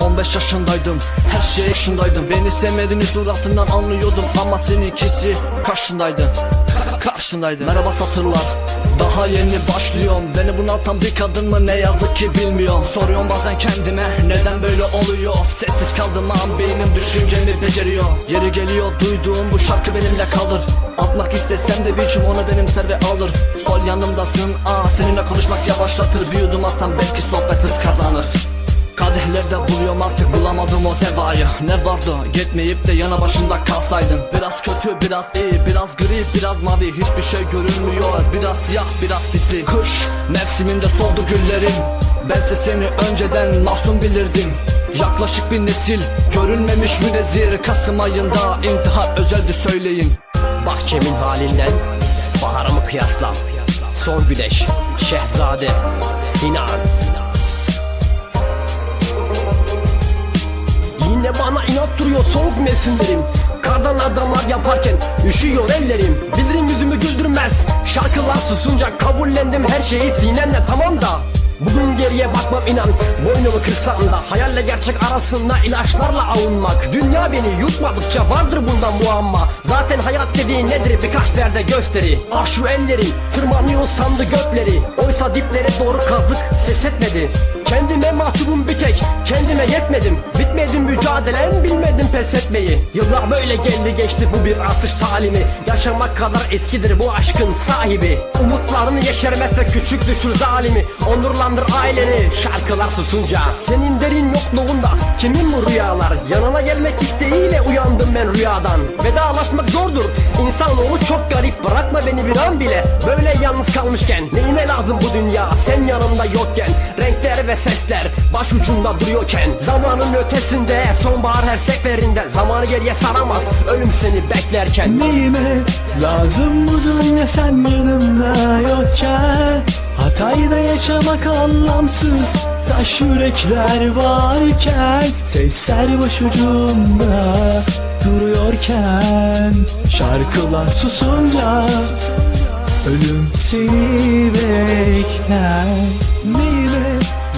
15 yaşındaydım Her şey yaşındaydım. Beni sevmediğini suratından anlıyordum Ama seninkisi karşındaydın. Karşındaydın. Merhaba satırlar daha yeni başlıyorum Beni bunaltan bir kadın mı? Ne yazık ki bilmiyorum. Soruyorum bazen kendime neden böyle oluyor? Sessiz kaldım an beynim düşüncemi beceriyor. Yeri geliyor duyduğum bu şarkı benimle kalır. Atmak istesem de biçim onu benimser ve alır. Sol yanımdasın aa seninle konuşmak yavaşlatır. Bir yudum alsam belki sohbet hız kazanır Kadehlerde buluyorum artık bulamadım o devayı Ne vardı? Gitmeyip de yana başında kalsaydın Biraz kötü biraz iyi biraz gri biraz mavi. Hiçbir şey görünmüyor. Biraz siyah biraz sisli. Kış mevsiminde soldu güllerim. Bense seni önceden masum bilirdim. Yaklaşık bir nesil görülmemiş münezzir. Kasım ayında intihar özeldi söyleyin. Bahçemin halinden baharımı kıyasla. Son güneş, şehzade, Sinan inat duruyor soğuk mevsimlerim. Kardan adamlar yaparken üşüyor ellerim. Bilirim yüzümü güldürmez. Şarkılar susunca kabullendim her şeyi sinemle tamam da. Bugün geriye bakmam inan Boynumu kırsam da. Hayalle gerçek arasında ilaçlarla avunmak. Dünya beni yutmadıkça vardır bundan muamma. Zaten hayat dediğin nedir? Birkaç derde gösteri. Ah şu ellerin tırmanıyor sandı gökleri. Oysa diplere doğru kazdık ses etmedi Kendime mahcubum bir tek kendime yetmedim. Bitmedi mücadelem bilmedim pes etmeyi. Yıllar böyle geldi geçti bu bir artış talimi. Yaşamak kadar eskidir bu aşkın sahibi. Umutlarını yeşermezse küçük düşür zalimi. Onurlandır aileni şarkılar susunca. Senin derin yokluğunda kimin bu rüyalar? Yanına gelmek isteğiyle uyandım ben rüyadan. Vedalaşmak zordur İnsanoğlu çok garip. Bırakma beni bir an bile Böyle yalnız kalmışken. Neyime lazım bu dünya? Sen yanımda yokken Renkler ve sesler başucunda duruyorken Zamanın ötesinde sonbahar her seferinde Zamanı geriye saramaz ölüm seni beklerken. Neyime lazım bu dünya sen yanımda yokken? Hatayda yaşamak anlamsız Taş yürekler varken. Sesler başucumda duruyorken Şarkılar susunca Ölüm seni bekler. Neyime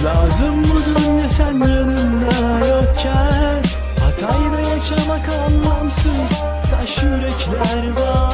lazım bu dünya sen yanımda yokken? Hatayda yaşamak anlamsız. Taş yürekler varken